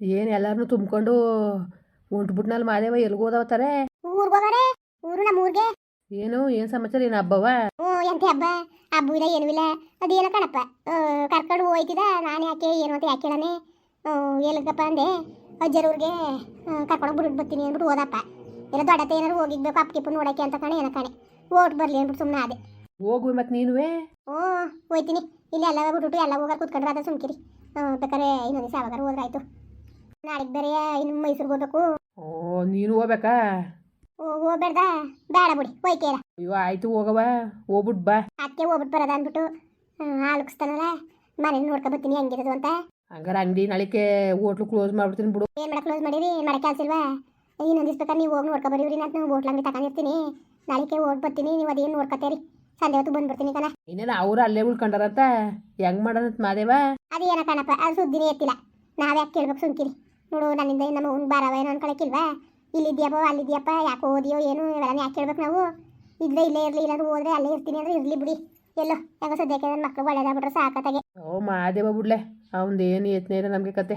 ಏನು ಎಲ್ಲಾರನ್ನೂ ತುಂಬ್ಕೊಂಡು ಉಂಟ್ಬಿಟ್ನಲ್ಲಿ ಮಾದೇವ ಊರ್ ಹೋಗಾರೆ ಊರು ನಮ್ಮ ಊರಿಗೆ? ಏನು ಏನು ಸಮಾಚಾರ ಏನು ಹಬ್ಬವ? ಹ್ಞೂ ಎಂತ ಹಬ್ಬ? ಹಬ್ಬ ಇಲ್ಲ ಏನೂ ಇಲ್ಲ. ಅದೇನೋ ಕಣಪ್ಪ. ಕರ್ಕೊಂಡು ಹೋಯ್ತಿದ ನಾನು ಯಾಕೆ ಏನು ಅಂತ ಯಾಕೆ ಹೇಳನೆ? ಎಲ್ಲಿಗಪ್ಪ ಅಂದೆ? ಅಜ್ಜರವ್ರಿಗೆ ಕರ್ಕೊಂಡು ಬಿಟ್ಟು ಬರ್ತೀನಿ ಅಂದ್ಬಿಟ್ಟು ಹೋದಪ್ಪ. ಎಲ್ಲ ದೊಡ್ಡತೆ ಏನಾರು ಹೋಗಿಗ್ಬೇಕು ಅಪ್ಪಿಪ್ಪು ನೋಡಕ್ಕೆ ಅಂತ ಕಣೆ ಏನೋ ಕಣೆ. ಓಟ್ ಬರಲಿ ಅಂದ್ಬಿಟ್ಟು ಸುಮ್ಮನೆ ಅದೇ ಹೋಗು ಮತ್ತೆ ನೀನುವೇ? ಹ್ಞೂ ಹೋಯ್ತೀನಿ. ಇಲ್ಲ ಎಲ್ಲ ಬಿಟ್ಬಿಟ್ಟು ಎಲ್ಲ ಹೋಗಾರ ಕೂತ್ಕೊಂಡ್ರೆ ಅದ ಸುಮ್ಕಿರಿ. ಬೇಕಾದ್ರೆ ಇನ್ನೊಂದು ಯಾವಾಗಾರು ಹೋದ್ರಾಯ್ತು ನಾಳೆಗೆ ಬೇರೆ ಇನ್ನು ಮೈಸೂರಿಗೆ ಹೋಗ್ಬೇಕು. ಓ ನೀನು ಹೋಗ್ಬೇಕಾ? ಓ ಹೋಗ್ಬೇಡ್ದ. ಬೇಡ ಬಿಡಿ ಹೋಯ್ಕೇರ ಅಯ್ಯೋ ಆಯ್ತು ಹೋಗವ ಹೋಗ್ಬಿಟ್ಟು ಬಾ. ಅದಕ್ಕೆ ಹೋಗ್ಬಿಟ್ಟು ಬರೋದ ಅಂದ್ಬಿಟ್ಟು ಹಾಲುಕ್ಸ್ತಾನಲ್ಲ ಮನೆ ನೋಡ್ಕೊ ಬರ್ತೀನಿ ಹೆಂಗಿರೋದು ಅಂತ. ಹಂಗಾರೆ ಅಂಗಡಿ ನಾಳಿಕೆ ಹೋಟ್ಲು ಕ್ಲೋಸ್ ಮಾಡ್ಬಿಡ್ತೀನಿ ಬಿಡು. ಏನು ಮಾಡಕ್ಕೆ ಕ್ಲೋಸ್ ಮಾಡಿರಿ? ಮಾಡಕ್ಕೆ ಕೆಲಸ ಇಲ್ವಾ? ಇನ್ನೊಂದು ದಿವಸ ಬೇಕಾದ್ರೆ ನೀವು ಹೋಗಿ ನೋಡ್ಕೊ ಬರೀವ್ರಿ ನಾನು ಹೋಟ್ಲ ಅಂಗಡಿ ತಗೊಂಡಿರ್ತೀನಿ ನಾಳೆಗೆ ಹೋಗಿ ಬರ್ತೀನಿ ನೀವು ಅದೇನು ನೋಡ್ಕೊತೀರಿ? ಸಂಜೆ ಹೊತ್ತು ಬಂದ್ಬಿಡ್ತೀನಿ ಕಣ. ಇನ್ನೇನು ಅವ್ರು ಅಲ್ಲೇ ಉಳ್ಕೊಂಡಾರಂತ ಹೆಂಗ್ ಮಾಡೋಣ ಮಾದೇವ? ಅದೇನ ಕಣಪ್ಪ ಅದು ಸುದ್ದಿನೇ ಎತ್ತಿಲ್ಲ. ನಾವ್ಯಾಕೆ ಕೇಳ್ಬೇಕು ಸುಮ್ಕಿರಿ. ನೋಡು ನನ್ನಿಂದ ನಮ್ಮ ಅವ್ನು ಬಾರವ ಏನೋ ಅನ್ಕೊಳಕ್ಕಿಲ್ವಾ ಇಲ್ಲಿದ್ಯಪ್ಪ ಅಲ್ಲಿದ್ಯಪ್ಪ ಯಾಕೆ ಓದಿಯೋ ಏನು ಇವೆಲ್ಲ ಯಾಕೆ ಕೇಳ್ಬೇಕು ನಾವು? ಇದ್ರೆ ಇಲ್ಲೇ ಇರಲಿ ಇಲ್ಲಾಂದ್ರೆ ಹೋದ್ರೆ ಅಲ್ಲೇ ಇರ್ತೀನಿ ಅಂದ್ರೆ ಇರಲಿ ಬಿಡಿ. ಎಲ್ಲೋ ಹೆಂಗೋ ಸದ್ಯಕ್ಕೆ ನನ್ನ ಮಕ್ಕಳು ಒಳ್ಳೇದಾಗ್ಬಿಟ್ರೆ ಸಾಕತ್ತಾಗೆ. ಓ ಮಾದೇವ ಬಿಡ್ಲೆ ಏನು ಯತ್ನ ಇಲ್ಲ ನಮಗೆ ಕತೆ.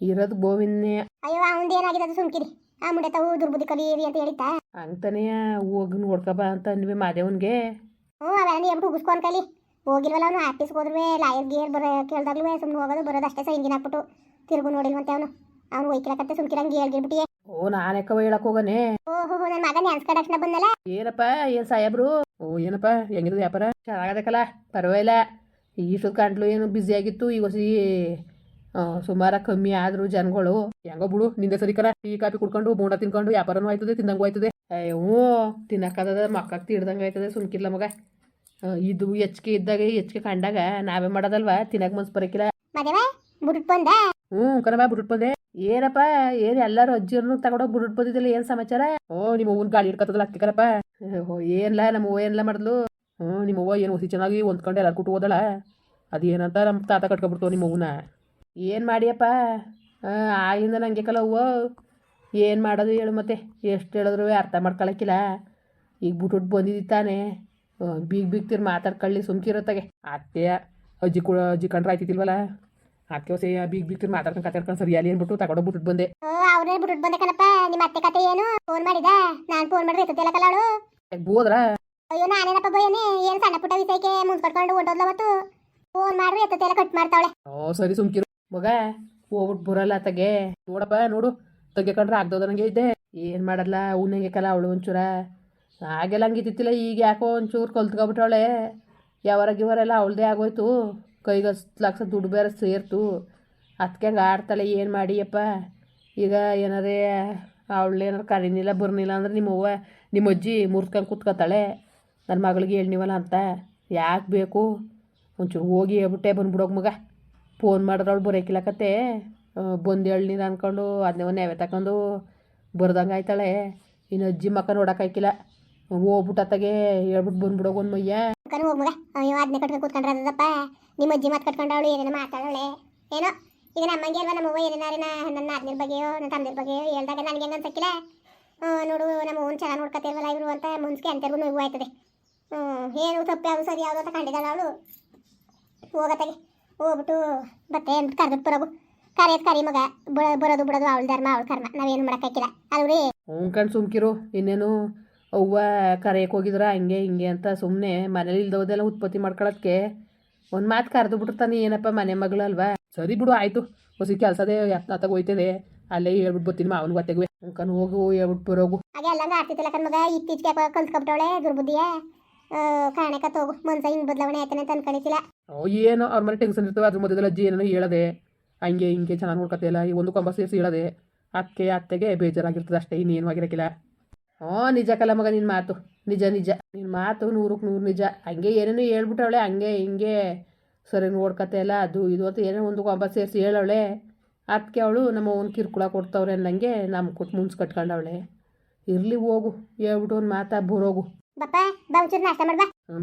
ಇರೋದು ಗೋವಿಂದನೇ. ಅಯ್ಯೋ ಅವನದು ಏನಾಗಿದೆ ಅದು ಸುಮ್ಕಿರಿ. ಆ ಮುಂಡೆ ತಾವು ದುರ್ಬುದ್ಧಿ ಕಲೀರಿ ಅಂತ ಹೇಳಿತ್ತಾ? ಹಂಗ್ತಾನೆ ಹೋಗಿ ನೋಡ್ಕೊಬಾ ಅಂತ ಅಂದ್ವಿ ಮಾದೇವನ್ಗೆ. ಹ್ಞೂ ಅವೆಲ್ಲ ಹೇಳ್ಬಿಟ್ಟು ಉಗಿಸ್ಕೊಂಡು ಕಲಿ ಹೋಗಿಲ್ವಲ್ಲ ಅವನು ಆಫೀಸ್ಗೆ ಹೋದ್ರೆ ಲಾಯರ್ ಗೇರ್ ಬರೋ ಕೇಳ್ದಾಗ್ಲೂ ಸುಮ್ಮನೆ ಹೋಗೋದು ಬರೋದು ಅಷ್ಟೇ ಸೈನ್ಗಿನ ಹಾಕ್ಬಿಟ್ಟು ತಿರುಗು ನೋಡಿಲ್ವಂತೆ ಅವನು. ಅವ್ನು ಒಯ್ಕಿರಕತ್ತೆ ಸುಮ್ಕಿರಂಗೆ ಹೇಳ್ಗಿರ್ಬಿಟ್ಟಿಯೇ ಓ ನಾನೆಕ್ಕವ ಹೇಳಕ್ ಹೋಗನೆ? ಓಹೋ ನನ್ನ ಮಗನ ನ್ಯಾನ್ಸ್ಕ ತಕ್ಷಣ ಬಂದಲ್ಲ ಏನಪ್ಪ ಏನ್ ಸಾಹೇಬ್ರು ಓ ಏನಪ್ಪ ಹೆಂಗಿದ್ರು ವ್ಯಾಪಾರ? ಚೆನ್ನಾಗದಕ್ಕಲ್ಲ ಪರವಾಗಿಲ್ಲ. ಇಷ್ಟೊತ್ತು ಕಂಟ್ಲು ಏನು ಬ್ಯುಸಿ ಆಗಿತ್ತು ಈಗ ಹೊಸಿ ಸುಮಾರ ಕಮ್ಮಿ ಆದ್ರು ಜನಗಳು. ಹೆಂಗೋ ಬಿಡು ನಿಂದೆ ಸರಿಕರ ಟೀ ಕಾಫಿ ಕುಡ್ಕೊಂಡು ಬೋಂಡ ತಿನ್ಕೊಂಡು ವ್ಯಾಪಾರನು ಆಯ್ತದೆ ತಿಂದಂಗೂ ಆಯ್ತದೆ. ಅಯ್ಯೋ ತಿನ್ನಕದ ತಿನ್ನಕ್ಕದ ತಿಡ್ದಂಗ ತಿಡ್ದಂಗೆ ಆಯ್ತದೆ ಸುಮ್ಕಿಲ್ಲ ಮಗ. ಇದು ಹೆಚ್ಚಿಗೆ ಇದ್ದಾಗ ಹೆಚ್ಚಿಗೆ ಕಂಡಾಗ ನಾವೇ ಮಾಡೋದಲ್ವಾ? ತಿನ್ನಕ್ಕೆ ಮನ್ಸು ಬರಕಿಲ್ಲ. ಹ್ಞೂ ಬಿಟ್ಬಿಟ್ಟು ಬಂದೆ ಏನಪ್ಪ, ಏನ್ ಎಲ್ಲರೂ ಅಜ್ಜಿಯರ್ನು ತಗೊಂಡೋಗಿ ಬಿಟ್ಬಿಟ್ಟು ಬಂದಿದ್ದಿಲ್ಲ ಏನು ಸಮಾಚಾರ? ಓ, ನಿಮ್ಮ ಅವ್ವನ್ ಗಾಡಿ ಹಿಡ್ಕತ್ತದಲ್ಲ ಅಕ್ಕಿ ಕಣಪ್ಪ. ಏನ್ಲ, ನಮ್ಮ ಅವ್ವ ಏನ್ಲ ಮಾಡಿದ್ಲು? ಹ್ಞೂ ನಿಮ್ಮ ಅವ್ವ ಏನು ಹೊಸಿ ಚೆನ್ನಾಗಿ ಹೊಂದ್ಕೊಂಡು, ಎಲ್ಲಾರು ಕುಟ್ಟು ಹೋದಳ? ಅದೇನಂತ ನಮ್ಮ ತಾತ ಕಟ್ಕೊಬಿಡ್ತು ನಿಮ್ಮ ಅವ್ವನ. ಏನು ಮಾಡಿಯಪ್ಪ? ಆಗಿಂದ ನನಗೆ ಹೂವು ಏನು ಮಾಡೋದು ಹೇಳು ಮತ್ತೆ. ಎಷ್ಟು ಹೇಳಿದ್ರು ಅರ್ಥ ಮಾಡ್ಕೊಳಕ್ಕಿಲ್ಲ ಈಗ ಬಿಟ್ಬಿಟ್ಟು ಬಂದಿದ್ದಿ ತಾನೆ. ಬೀಗ್ ಬೀಗ್ತಿರ್ ಮಾತಾಡ್ಕೊಳ್ಳಿ ಸುಮ್ಕಿರತ್ತಾಗೆ. ಅತ್ತೆ, ಅಜ್ಜಿ ಕೂಡ, ಅಜ್ಜಿ ಕಂಡ್ರೆ ಆಯ್ತಿಲ್ವಲ್ಲ ಅದಕ್ಕೆ ಹೊಸ ಬೀಗ್ ಬೀಗ್ ತಿರ್ ಮಾತಾಡ್ಕೊಂಡು ಕತ್ತಾಡ್ಕೊಂಡು ಸರಿ ಅಲ್ಲಿ ಏನ್ಬಿಟ್ಟು ತಗೊಂಡು ಬಿಟ್ಟು ಬಂದೆ. ಅವ್ರೇ ಬಿಟ್ಟು ಬಂದೆ ಕಣಪ್ಪ. ನಿಮ್ಮ ಅತ್ತೆ ಕತೆ ಏನು? ಫೋನ್ ಮಾಡಿದ? ನಾನ್ ಫೋನ್ ಮಾಡಿದ್ರೆ ಎತ್ತಲ್ಲ ಕಲಾಳು ಬೋದ್ರ ಅಯ್ಯೋ ನಾನೇನಪ್ಪ ಬಯ್ಯನೆ ಏನು ಸಣ್ಣ ಪುಟ್ಟ ವಿಷಯಕ್ಕೆ ಮುಂದ್ ಪಡ್ಕೊಂಡು ಹೊಂಟೋದ್ಲ ಅವತ್ತು? ಫೋನ್ ಮಾಡ್ರಿ ಎತ್ತಲ್ಲ ಕಟ್ ಮಾಡ್ತಾವಳೆ. ಓ ಸರಿ ಸುಮ್ಕಿರು. ಮಗ ಹೋಗ್ಬಿಟ್ಟು ಬರಲ್ಲ ತಗೆ ನೋಡಪ್ಪ ನೋಡು. ತೆಗೆಕೊಂಡ್ರೆ ಆಗ್ದೋದ ನನಗೆ ಇದ್ದೆ. ಏನ್ ಮಾಡಲ್ಲ ಉನ್ನಂಗೆ ಕಲ ಅವಳು ಒಂಚೂರ? ಹಾಗೆಲ್ಲ ಹಂಗಿತ್ತಿಲ್ಲ ಈಗ ಯಾಕೋ ಒಂಚೂರು ಕಲ್ತ್ಕೊಬಿಟ್ಟವಳೆ ಯಾವರ ಗಿವರೆಲ್ಲ ಅವಳದೇ ಆಗೋಯ್ತು. ಕೈಗೆ ಹತ್ತು ಲಕ್ಷ ದುಡ್ಡು ಬೇರೆ ಸೇರ್ತು. ಅದಕ್ಕೆ ಆಡ್ತಾಳೆ, ಏನು ಮಾಡಿಯಪ್ಪ? ಈಗ ಏನಾರೇ ಅವಳು ಏನಾರು ಕರೀನಿಲ್ಲ, ಬರ್ನಿಲ್ಲ ಅಂದ್ರೆ ನಿಮ್ಮ ಅವ್ವ ನಿಮ್ಮ ಅಜ್ಜಿ ಮುರ್ಸ್ಕೊಂಡು ಕೂತ್ಕೊತಾಳೆ. ನನ್ನ ಮಗಳಿಗೆ ಹೇಳ್ನಿವಲ್ಲ ಅಂತ. ಯಾಕೆ ಬೇಕು? ಒಂಚೂರು ಹೋಗಿ ಹೇಳ್ಬಿಟ್ಟೆ ಬಂದ್ಬಿಡೋಗ ಮಗ. ಫೋನ್ ಮಾಡಿದ್ರೆ ಅವಳು ಬರೋಕಿಲ್ಲಕತ್ತೆ. ಬಂದು ಹೇಳ್ನಿಲ್ಲ ಅಂದ್ಕೊಂಡು ಅದನ್ನೇ ನೆವೆ ತಗೊಂಡು ಬರ್ದಂಗೆ ಆಯ್ತಾಳೆ. ಇನ್ನು ಅಜ್ಜಿ ಮಕ್ಕ ನೋಡೋಕ್ಕಾಯ್ಕಿಲ್ಲ ಹೋಗ್ಬಿಟ್ಟತ್ತಾಗೆ ಹೇಳ್ಬಿಟ್ಟು ಬಂದ್ಬಿಡೋಗ ಒಂದು ಮಯ್ಯ ಕಣ್ ಹೋಗ್ ಮಗ. ಅಯ್ಯೋ ಅದನ್ನೇ ಕಟ್ಕೊಂಡು ಕೂತ್ಕೊಂಡ್ರೆ ಅದಪ್ಪ ನಿಮ್ಮ ಅಜ್ಜಿ ಮಾತು ಕಟ್ಕೊಂಡವಳು, ಏನೇನೋ ಮಾತಾಡೋಳೆ. ಏನೋ? ಈಗ ನಮ್ಮಂಗೆ ಅಲ್ವಾ ನಮ್ಮ ಅವ್ವ ಏನೇನಾರಿನ ನನ್ನ ಆದ್ನಿರ ಬಗ್ಗೆಯೋ, ನನ್ನ ತಂದಿರ ಬಗ್ಗೆಯೋ ಹೇಳ್ದಾಗ ನನಗೆ ಹೆಂಗೆ ಅನ್ಸಕ್ಕಿಲ್ಲ? ನೋಡು, ನಮ್ಮ ಅವ್ನು ಚೆನ್ನಾಗಿ ನೋಡ್ಕೊತಿರಲ್ಲ ಇವರು ಅಂತ ಮುನ್ಸ್ಕೆ ಅಂತರ್ಗೂ ನೋವು ಆಯ್ತದೆ. ಹ್ಞೂ ಏನು ತಪ್ಪು, ಯಾವುದು ಸರಿ, ಯಾವುದು ಅಂತ ಕಂಡಿದ್ದಾಳೆ ಅವಳು. ಹೋಗತ್ತಾಗೆ ಹೋಗ್ಬಿಟ್ಟು ಬತ್ತೆ ಅಂತ ಕರ್ಬಿಟ್ಟು ಬರೋಗು ಕರೆಯೋದು ಕರಿ ಮಗ. ಬರೋದು ಬಿಡೋದು ಅವಳ ಧರ್ಮ, ಅವಳ ಕರ್ಮ. ನಾವೇನು ಮಾಡೋಕ್ಕಾಗಿಲ್ಲ ಅಲ್ರಿ ಹ್ಞೂ ಕಣ್ ಸುಮ್ಕಿರು, ಇನ್ನೇನು? ಅವ್ವ ಕರೆಯಕ್ಕೆ ಹೋಗಿದ್ರ? ಹಂಗೆ ಹಿಂಗೆ ಅಂತ ಸುಮ್ಮನೆ ಮನೇಲಿ ಇಲ್ದೋದೆಲ್ಲ ಉತ್ಪತ್ತಿ ಮಾಡ್ಕೊಳಕ್ಕೆ ಒಂದು ಮಾತು ಕರೆದು ಬಿಟ್ಟಿರ್ತಾನೆ ಏನಪ್ಪ ಮನೆ ಮಗಳು ಅಲ್ವಾ? ಸರಿ ಬಿಡು ಆಯಿತು. ಹೊಸ ಕೆಲಸದೇ ಅತ್ತಾಗ ಹೋಯ್ತದೆ ಅಲ್ಲೇ ಹೇಳ್ಬಿಟ್ಟು ಬರ್ತೀನಿ ಮಾವನ ಗೊತ್ತೆಗುವೆ ಅಂಕನ್ ಹೋಗು ಹೇಳ್ಬಿಟ್ಟು ಬರೋಗು. ಹಾಗೆ ಎಲ್ಲಂಗ ಆಡ್ತಿತ್ತಿಲ್ಲ ಕಣ್ ಮಗ ಇತ್ತೀಚೆಗೆ ಕಲ್ತ್ಕೊಬಿಟ್ಟವಳೆ ದುರ್ಬುದ್ಧಿಯ? ಕಾರಣಕ್ಕೆ ತಗೋ ಮನ್ಸ ಹಿಂಗೆ ಬದಲಾವಣೆ ಆಯ್ತಾನೆ ಅಂತ ಅನ್ಕೊಂಡಿಸಿಲ್ಲ ಓ ಏನೋ ಅವ್ರ ಮನೆ ಟೆನ್ಷನ್ ಇರ್ತವೆ ಅದ್ರ ಮಧ್ಯದಲ್ಲಿ ಅಜ್ಜಿ ಏನೋ ಹೇಳದೆ. ಹಂಗೆ ಹಿಂಗೆ ಚೆನ್ನಾಗಿ ನೋಡ್ಕೊತಿಲ್ಲ ಈ ಒಂದು ಕೊಂಬ ಸೇರಿಸಿ ಹೇಳದೆ. ಅಕ್ಕೆ ಅತ್ತೆಗೆ ಬೇಜಾರಾಗಿರ್ತದೆ ಅಷ್ಟೇ ಇನ್ನೇನು ಆಗಿರಕ್ಕಿಲ್ಲ. ಹ್ಞೂ ನಿಜ ಕಲ ಮಗ ನಿನ್ನ ಮಾತು. ನಿಜ ನಿಜ. ನಿನ್ನ ಮಾತು ನೂರಕ್ಕೆ ನೂರು ನಿಜ. ಹಂಗೆ ಏನೇನೋ ಹೇಳ್ಬಿಟ್ಟವಳೆ ಹಂಗೆ ಹಿಂಗೆ. ಸರಿ ನೋಡ್ಕತೆ ಇಲ್ಲ ಅದು ಇದು ಅಂತ ಏನೋ ಒಂದು ಕೊಂಬ ಸೇರಿಸಿ ಹೇಳವಳೆ. ಅದಕ್ಕೆ ಅವಳು ನಮ್ಮ ಅವನ ಕಿರ್ಕುಳ ಕೊಡ್ತವ್ರೆ ಅನ್ನಂಗೆ ನಮ್ಮ ಕೊಟ್ಟು ಮುಂಚೆ ಕಟ್ಕೊಂಡವಳೆ. ಇರಲಿ ಹೋಗು. ಹೇಳ್ಬಿಟ್ಟು ಒಂದು ಮಾತಾ ಬರೋಗು. ನಾಷ್ಟ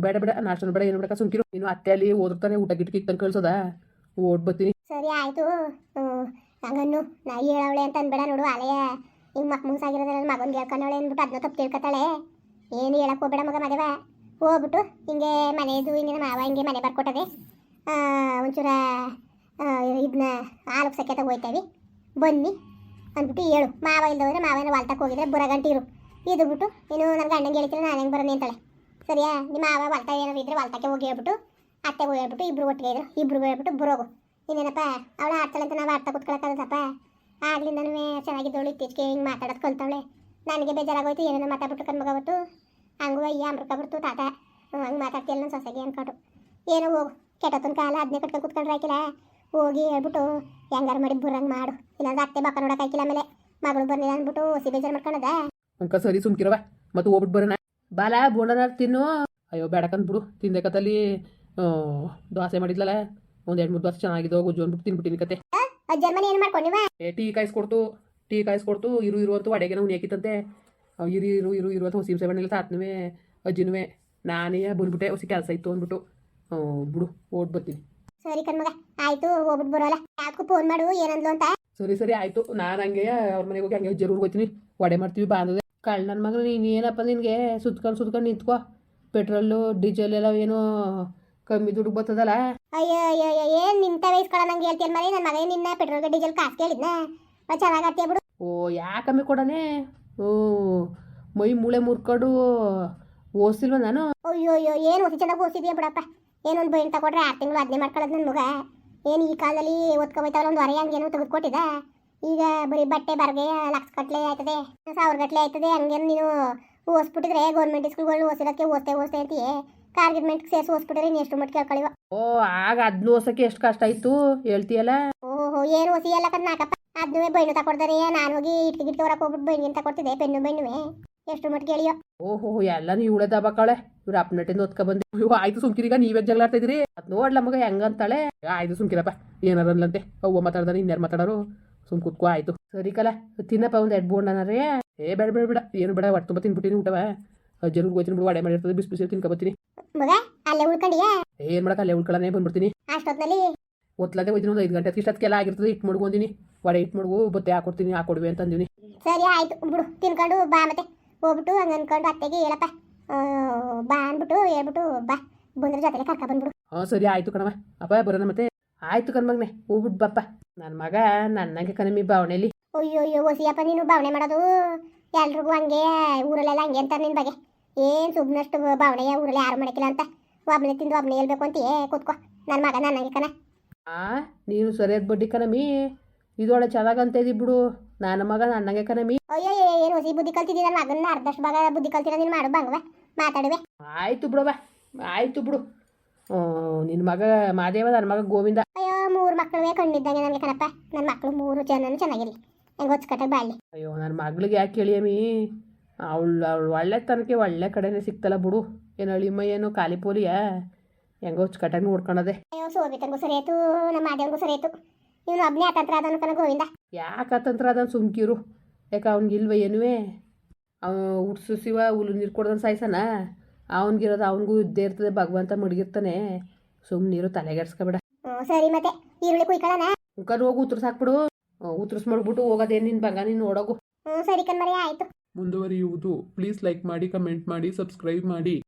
ಬೇಡ ಬೇಡ. ನಾಷ್ಟನ ಬೇಡ ಏನು ಬೇಡ. ಸುಮ್ಕಿರು. ನೀನು ಅತ್ತೆ ಅಲ್ಲಿ ಓದ್ತಾನೆ ಊಟ ಗಿಟ್ಟ ತಂದು ಕಳ್ಸೋದ? ಓಡ್ ಬರ್ತೀನಿ. ಸರಿ ಆಯ್ತು. ಹಂಗನ್ನು ನಾ ಹೇಳವಳೆ ಅಂತ ಅನ್ಬೇಡ ನೋಡು ಅಲೆಯ ಹಿಂಗ್ ಮಕ್ ಮುಂಸಾಗಿರೋದ್ರಲ್ಲಿ ಮಗನ್ಗೆ ಹೇಳ್ಕೊಂಡವಳೆ ಅಂದ್ಬಿಟ್ಟು ಅದನ್ನ ತಪ್ಪು ತಿಳ್ಕೊತಾಳೆ. ಏನು ಹೇಳಕ್ ಹೋಗ್ಬೇಡ ಮಗ ಮದುವ. ಹೋಗ್ಬಿಟ್ಟು ಹಿಂಗೆ ಮನೆದು ಹಿಂಗೆ ಮಾವ ಹಿಂಗೆ ಮನೆ ಬರ್ಕೊಟ್ಟದೆ. ಒಂಚೂರ ಇದನ್ನ ಹಾಲು ಸಕ್ಕೆ ಹೋಯ್ತೇವಿ. ಬನ್ನಿ ಅಂದ್ಬಿಟ್ಟು ಹೇಳು. ಮಾವ ಇಲ್ದೋದ್ರೆ ಮಾವನ ವಾಲ್ತಕ್ಕೆ ಹೋಗಿದ್ರೆ ಬುರಗಂಟಿ ಇರು. ಇದು ಬಿಟ್ಟು ನೀನು ನನ್ನ ಗಂಡಂಗೆ ಹೇಳ್ತೀನಿ ನಾನು ಹೆಂಗೆ ಬರೋಣ ಅಂತಾಳೆ. ಸರಿಯಾ? ನಿಮ್ಮ ಮಾವ ವಾಲ್ತ ಏನಾದ್ರು ಇದ್ರೆ ವಾಲ್ತಕ್ಕೆ ಹೋಗಿ ಹೇಳ್ಬಿಟ್ಟು, ಅತ್ತೆಗೆ ಹೋಗಿ ಹೇಳ್ಬಿಟ್ಟು ಇಬ್ರು ಒಟ್ಟಿಗೆ ಇದ್ರು. ಇಬ್ರು ಹೇಳ್ಬಿಟ್ಟು ಬುರೋಗು. ಇನ್ನೇನಪ್ಪ? ಅವಳು ಆಡ್ತಾಳೆ ಅಂತ ನಾವು ಆಡ್ತಾ ಕೂತ್ಕೊಳಕ್ಕಾಗತ್ತಪ್ಪ ಆಗ್ಲಿಂದನೂ ಚೆನ್ನಾಗಿದ್ದವಳು ಇತ್ತೀಚೆಗೆ ಹಿಂಗೆ ಮಾತಾಡೋದು ಕಲ್ತವಳೆ ನನಗೆ ಬೇಜಾರಾಗೋಯ್ತು ಏನೇನೋ ಮಾತಾಡ್ಬಿಟ್ಟು ಕಣ್ಮಗವತ್ತು ಹಂಗೂ ಅಯ್ಯ ಅಮೃತ ಬಿಡ್ತು ತಾತ. ಹಂಗೆ ಮಾತಾಡ್ತೀಯಲ್ಲ ನನ್ನ ಸೊಸೆಗೆ ಅನ್ಕೊಂಡು ಏನೋ ಹೋಗು ಕೆಟ್ಟತ್ತನ ಕಾಲ ಅದನ್ನೇ ಕಟ್ಕೊಂಡು ಕುತ್ಕೊಂಡ್ರೆ ಹಾಕಿಲ್ಲ ಹೋಗಿ ಹೇಳ್ಬಿಟ್ಟು ಹೆಂಗಾರು ಮಾಡಿ ಬುರಂಗ್ ಮಾಡು. ಇಲ್ಲಾಂದ್ರೆ ಅತ್ತೆ ಬಾಕ ನೋಡಕ್ಕೆ ಹಾಕಿಲ್ಲ ಆಮೇಲೆ. ಮಗಳು ಬರ್ಲಿಲ್ಲ ಅಂದ್ಬಿಟ್ಟು ಸಿ ಬೇಜಾರು ಮಾಡ್ಕೊಂಡದ. ಅಂಕ ಸರಿ ಸುಮ್ಕಿರವ ಮತ್ತೆ ಹೋಗ್ಬಿಟ್ಟು ಬರೋಣ. ಬಾಲ ಬೋಂಡನ ತಿನ್ನು. ಅಯ್ಯೋ ಬೇಡಕಂದ್ ಬಿಡು. ತಿಂದೆ ಕತ್ತಲ್ಲಿ ದೋಸೆ ಮಾಡಿದ್ಲಲ್ಲ ಒಂದು ಎರಡು ಮೂರು ದೋಸೆ ಚೆನ್ನಾಗಿದ್ದೋ ಗುಜ್ಜು ಅಂದ್ಬಿಟ್ಟು ತಿನ್ಬಿಟ್ಟಿನಿ ಕತೆ. ಅಜ್ಜನ ಮನೆ ಏನು ಮಾಡ್ಕೊಂಡಿವ ಏ ಟೀ ಕಾಯಿಸ್ಕೊಡ್ತು ಟೀ ಕಾಯಿಸ್ಕೊಡ್ತು ಇರು ಇರು ಅಂತ ಅಡೆಗೆ ನಾವು ಇರು ಇರು ಇರು ಇರು ಅಂತ ಹೊಸಿ ಬಣ್ಣಿಲ್ಲ ತಾತನವೇ ಅಜ್ಜಿನವೇ. ನಾನೇ ಬಂದ್ಬಿಟ್ಟೆ ಹೊಸಿ ಕೆಲಸ ಇತ್ತು ಅಂದ್ಬಿಟ್ಟು. ಬಿಡು ಓಡ್ ಬರ್ತೀನಿ. ಸರಿ ಕಣ್ಮಗ ಆಯ್ತು ಹೋಗ್ಬಿಟ್ಟು ಬರೋಲ್ಲ. ಯಾಕೂ ಫೋನ್ ಮಾಡು ಏನಂದ್ಲು ಅಂತ. ಸರಿ ಸರಿ ಆಯಿತು. ನಾನು ಹಂಗೆ ಅವ್ರ ಮನೆಗೆ ಹೋಗಿ ಹಂಗೆ ಜರೂರ್ ಹೋಗ್ತೀನಿ. ವಡೆ ಮಾಡ್ತೀವಿ ಬಾಂಧದೆ ಕಳ್ಳ ನನ್ನ ಮಗನ ನೀನು ಏನಪ್ಪ ನಿನಗೆ? ಸುತ್ಕೊಂಡು ಸುತ್ಕೊಂಡು ನಿಂತ್ಕೋ. ಪೆಟ್ರೋಲು ಡೀಸೆಲ್ ಎಲ್ಲ ಏನೋ ಕಮ್ಮಿ ದುಡ್ಡು ಬರ್ತದಲ್ಲ? ಅಯ್ಯೋ ಅಯ್ಯೋ ಅಯ್ಯೋ ಏನು ನಿಂತ ವಯಸ್ಕೊಳ ನಂಗೆ ಹೇಳ್ತೀಯ ಮರಿ ನನ್ನ ಮಗ ನಿನ್ನ ಪೆಟ್ರೋಲ್ ಡೀಸೆಲ್ ಕಾಸು ಕೇಳಿದ್ನ. ಚೆನ್ನಾಗತ್ತೆ ಬಿಡು. ಓ ಯಾಕಮ್ಮಿ ಕೊಡನೆ? ಓ ಮೈ ಮೂಳೆ ಮುರ್ಕೊಂಡು. ಓಸಿಲ್ವ ನಾನು? ಅಯ್ಯೋ ಅಯ್ಯೋ ಏನು ಓಸಿ ಚೆನ್ನಾಗಿ ಓಸಿದ್ಯಾ ಬಿಡಪ್ಪ. ಏನೊಂದು ಬೈನ್ ತಗೊಂಡ್ರೆ ಆರು ತಿಂಗಳು ಅದನ್ನೇ ಮಾಡ್ಕೊಳ್ಳೋದು ನನ್ನ ಮಗ. ಏನು ಈ ಕಾಲದಲ್ಲಿ ಓದ್ಕೊಬೈತಾವಲ್ಲ ಒಂದು ಹೊರೆ ಹಂಗೇನು ತೆಗೆದುಕೊಟ್ಟಿದ್ದ ಈಗ ಬರೀ ಬಟ್ಟೆ ಬರ್ಗೆ ಲಕ್ಷ ಗಟ್ಲೆ ಆಯ್ತದೆ. ಸಾವಿರ ಗಟ್ಲೆ ಆಯ್ತದೆ. ಹಂಗೇನು ನೀನು ಓದಿಸ್ಬಿಟ್ಟಿದ್ರೆ ಗೌರ್ಮೆಂಟ್ ಸ್ಕೂಲ್ಗಳು ಓದಿಸೋದಕ್ಕೆ ಓದ್ತೇ ಓದ್ತೆ ಅಂತೀಯೇ? ಕಾರ್ಗಿರ್ಮೆಂಟ್ಗೆ ಸೇರಿಸಿ ಓದಿಸ್ಬಿಟ್ರೆ ನೀನು ಎಷ್ಟು ಮಟ್ಟಿಗೆ ಕಳಿವ ಓ ಆಗ ಅದ್ನು ಓಸಕ್ಕೆ ಎಷ್ಟು ಕಷ್ಟ ಆಯ್ತು ಹೇಳ್ತೀಯಲ್ಲ? ಓಹೋ ಏನು ಹೊಸಿ ಎಲ್ಲ ಕದ್ ನಾಕಪ್ಪ. ಅದನ್ನೇ ಬೈನು ತಕೊಡ್ತಾರೆ ನಾನು ಹೋಗಿ ಇಟ್ಕೆ ಗಿಟ್ಕೆ ಹೊರಕ್ಕೆ ಹೋಗ್ಬಿಟ್ಟು ಬೈನಿಗೆ ತಕೊಡ್ತಿದ್ದೆ ಪೆನ್ನು ಬೆಣ್ಣುವೆ ಎಷ್ಟು ಮಟ್ಟಿಗೆ ಹೇಳಿಯೋ ಓಹೋ ಎಲ್ಲ ನೀವು ಉಳದ ಬಕ್ಕಳೆ ಇವ್ರ ಅಪ್ಪನಟ್ಟಿಂದ ಓದ್ಕೊಬಂದೆ ಅಯ್ಯೋ ಆಯ್ತು ಸುಮ್ಕಿರಿಗ ನೀವೇ ಜಗಳ ಆಡ್ತಾ ಇದ್ರಿ ಅದ್ ನೋಡ್ಲ ಮಗ ಹೆಂಗಂತಾಳೆ ಆಯ್ತು ಸುಮ್ಕಿರಪ್ಪ ಏನಾರ ಅನ್ಲಂತೆ ಅವ್ವ ಮಾತಾಡ್ದಾನೆ ಇನ್ಯಾರು ಮಾತಾಡೋರು. ಸುಮ್ ಕುತ್ಕೋ ಆಯ್ತು. ಸರಿ ಕಲ ತಿನ್ನಪ್ಪ ಒಂದು ಎರಡು ರೀ ಏ ಬೇಡ ಬೇಡ ಬೇಡ. ಏನು ಬೇಡ ಒಟ್ಟು ತುಂಬ ತಿನ್ಬಿಟ್ಟಿನಿ ಊಟವ. ಜरूर ಹೋಯ್ತೀನಿ ಬಿಡು ಅಡೆ ಮಾಡಿರ್ತದೆ ಬಿಸಿ ಬಿಸಿ ತಿನ್ಕೊಬತ್ತೀನಿ ಮಗ ಅಲ್ಲೇ ಉಳ್ಕೊಂಡಿಯಾ? ಏನ್ ಮಾಡಕ ಅಲ್ಲೇ ಉಳ್ಕೊಳ್ಳೋನೇ ಬಂದ್ಬಿಡ್ತೀನಿ. ಅಷ್ಟೊತ್ತಿನಲ್ಲಿ ಒತ್ಲದೆ ಹೋಯ್ತೀನಿ ಒಂದು ಐದು ಗಂಟೆ ಇಷ್ಟೊತ್ತಿಗೆಲ್ಲ ಆಗಿರ್ತದೆ ಇಟ್ ಮಡ್ಗೊಂದಿನಿ ವಡೆ ಇಟ್ ಮಡ್ಗು ಬತ್ತೆ ಹಾಕೊಡ್ತೀನಿ ಹಾಕೊಡ್ವಿ ಅಂತ ಅಂದಿನಿ. ಸರಿ ಆಯ್ತು ಬಿಡು ತಿನ್ಕೊಂಡು ಬಾ ಮತ್ತೆ. ಹೋಗ್ಬಿಟ್ಟು ಹಂಗೆ ಅನ್ಕೊಂಡು ಅತ್ತೆಗೆ ಹೇಳಪ್ಪ. ಬಾ ಅಂದ್ಬಿಟ್ಟು ಹೇಳ್ಬಿಟ್ಟು ಬಾ. ಬಂದ್ರೆ ಜೊತೆಗೆ ಕರ್ಕ ಬಂದ್ಬಿಡು. ಹಾಂ ಸರಿ ಆಯ್ತು ಕಣವ ಅಪ್ಪ ಬರೋಣ ಮತ್ತೆ. ಆಯ್ತು ಕಣ್ಮಗ್ನೆ ಹೋಗ್ಬಿಟ್ಟು ಬಪ್ಪ. ನನ್ನ ಮಗ ನನ್ನಂಗೆ ಕಣಮಿ ಭಾವನೆಯಲ್ಲಿ ಅಯ್ಯೋ ಅಯ್ಯೋ ಓಸಿಯಪ್ಪ ನೀನು ಭಾವನೆ ಮಾಡೋದು. ಎಲ್ರಿಗೂ ಹಂಗೆ ಊರಲ್ಲೆಲ್ಲ ಹಂಗೆ ಅಂತಾರೆ ನಿನ್ನ ಬಗ್ಗೆ. ಏನು ಸುಮ್ಮನಷ್ಟು ಭಾವನೆ ಊರಲ್ಲಿ ಯಾರು ಮಾಡಕ್ಕಿಲ್ಲ ಅಂತ. ಒಬ್ಬನೇ ತಿಂದು ಒಬ್ಬನೇ ಹೇಳ್ಬೇಕು ಅಂತೀಯೇ? ಕೂತ್ಕೋ. ನನ್ನ ಮಗ ನನ್ನಂಗೆ ಕಣ. ಆ ನೀನು ಸರಿಯಾದ ಬಡ್ಡಿ ಕಣಮಿ. ಇದೊಳೆ ಚೆನ್ನಾಗಂತ ಇದ್ದಿ ಬಿಡು. ನನ್ನ ಮಗ ನನ್ನಗೆ ಕಣಮಿ. ಅಯ್ಯೋ ಏನು ಹೊಸಿ ಬುದ್ಧಿ ಕಲ್ತಿದ್ದೀರ ನನ್ನ ಮಗನ ಅರ್ಧಷ್ಟು ಭಾಗ ಬುದ್ಧಿ ಕಲ್ತಿರ ನೀನು ಮಾಡು ಬಂಗವ. ಮಾತಾಡುವೆ. ಆಯ್ತು ಬಿಡವ ಆಯ್ತು ಬಿಡು. ನಿನ್ನ ಮಗ ಮಾದೇವ ನನ್ನ ಮಗ ಗೋವಿಂದ. ಅಯ್ಯೋ ಮೂರು ಮಕ್ಕಳುವೆ ಕಣ್ಣಿದ್ದಂಗೆ ನನಗೆ ಕಣಪ್ಪ. ನನ್ನ ಮಕ್ಕಳು ಮೂರು ಜನನು ಚೆನ್ನಾಗಿರಲಿ. ಅಯ್ಯೋ ನನ್ನ ಮಗಳಿಗೆ ಯಾಕೆ ಕೇಳಿಯಮ್ಮಿ? ಅವಳು ಅವಳು ಒಳ್ಳೆ ತನಕ ಒಳ್ಳೆ ಕಡೆನೇ ಸಿಕ್ತಲ್ಲ ಬಿಡು. ಏನು ಅಳಿಮ ಏನು ಖಾಲಿ ಪೋಲಿಯ? ಹೆಂಗೋ ಕಟ್ಟಾಗಿ ನೋಡ್ಕೊಳದೆ ಅಯ್ಯೋ ಸೋಬಿತಂಗೂ ಸರಿ ಆಯ್ತು ನಮ್ಮ ಮಾದೇವಂಗೂ ಸರಿ ಆಯ್ತು. ಇವನು ಒಬ್ಬನೇ ಅತಂತ್ರ ಅದನ್ನು ಕಣ ಗೋವಿಂದ. ಅದನ್ನು ಸುಮ್ಕಿರು? ಯಾಕೆ ಅವ್ನಿಗಿಲ್ವ ಏನುವೆ ಅವ ಹುಡ್ಸು ಶಿವ ಹುಲ್ಲು ನೀರು ಕೊಡ್ದನ್ ಸಾಯ್ಸನ? ಅವನಿಗಿರೋದು ಅವನಿಗೂ ಇದ್ದೇ ಇರ್ತದೆ ಭಗವಂತ ಮಡಗಿರ್ತಾನೆ. ಸುಮ್ ನೀರು ತಲೆಗೆಡ್ಸ್ಕೊಬೇಡ. ಹ್ಞೂ ಸರಿ ಮತ್ತೆ ಈರುಳ್ಳಿ ಕುಯ್ಕೊಳ್ಳೋಣ ಮುಖಾನ್ ಹೋಗಿ ಉತ್ತರ ಹಾಕ್ಬಿಡು ಉತ್ತರ್ಸ್ ಮಾಡ್ಬಿಟ್ಟು ಹೋಗೋದೇ ನಿನ್ ಬಂಗ ನೀನ್ ನೋಡೋಗು. ಹ್ಞೂ ಸರಿ ಕಣ್ಮರಿ ಆಯಿತು. ಮುಂದುವರಿಯುವುದು. ಪ್ಲೀಸ್ ಲೈಕ್ ಮಾಡಿ ಕಮೆಂಟ್ ಮಾಡಿ ಸಬ್ಸ್ಕ್ರೈಬ್ ಮಾಡಿ.